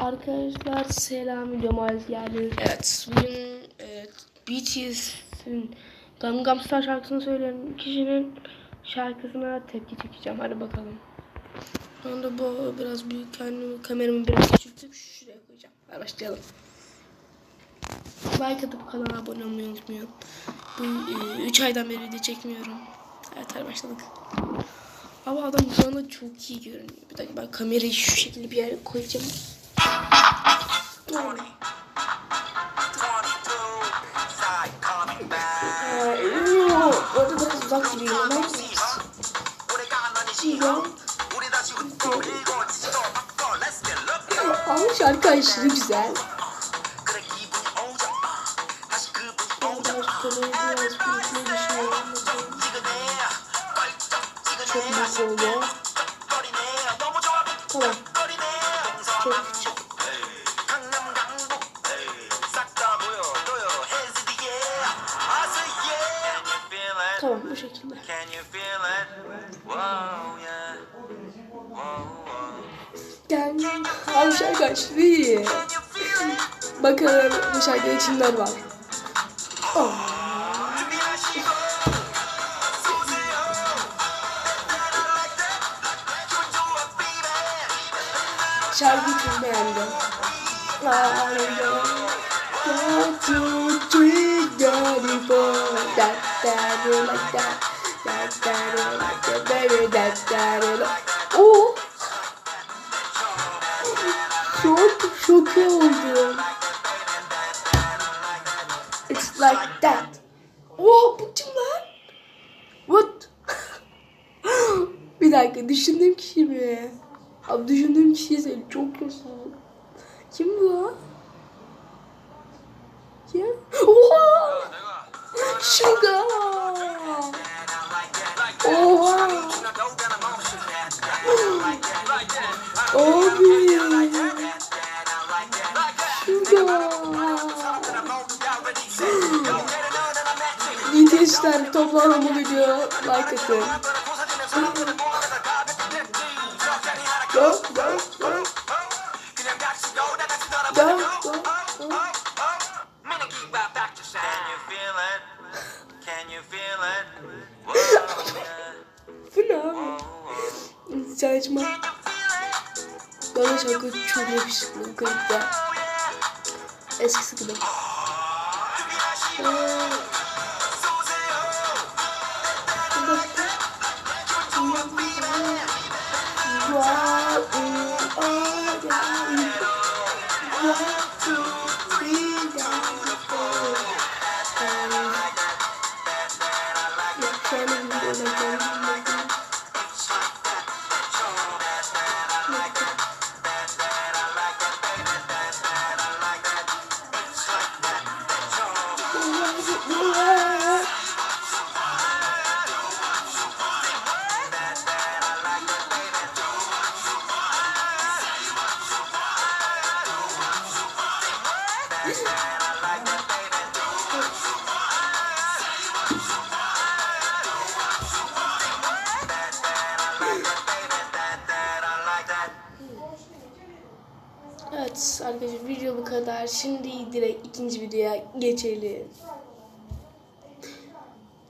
Arkadaşlar selam videoma hoş geldiniz. Evet bugün evet, BTS'in Gangnam Style şarkısını söyleyen kişinin şarkısına tepki çekeceğim. Hadi bakalım. Şu anda bu biraz büyük kendimi kameramı biraz küçültüp şuraya koyacağım. Hadi başlayalım. Like atıp kanala abone olmayı unutmayın. Bu 3 aydan beri video çekmiyorum. Evet hadi başladık. Ama adam şu anda çok iyi görünüyor. Bir dakika ben kamerayı şu şekilde bir yere koyacağım. Orada biraz uzak duruyor ama ama şarkı aşırı güzel. Çok büyük oldu. Tamam. Çok küçük. Tamam bu şekilde. Gel tavşan kaçtı. Bakalım bu şarkıda kimler var. Oh. şarkıyı çok beğendim. One, two, three, got it, boy. That, that, like that. That, that, like that, baby. That, that, like. Oo. Çok, çok iyi oldu. It's like that. Oo, bu kim lan? What? Bir dakika, düşündüğüm kişi mi? Abi düşündüğüm kişiyi söyle, çok kötü. Kim bu? Kim? Oha! Sugar! Abi. Şurada. Yetişten toplam bu video like atın. Go, go, go. Go. Bu ne abi? Saçma. Bana şarkı çok yakışıklı bu klipte. Eskisi gibi. Ee, bir Evet arkadaşlar video bu kadar. Şimdi direkt ikinci videoya geçelim.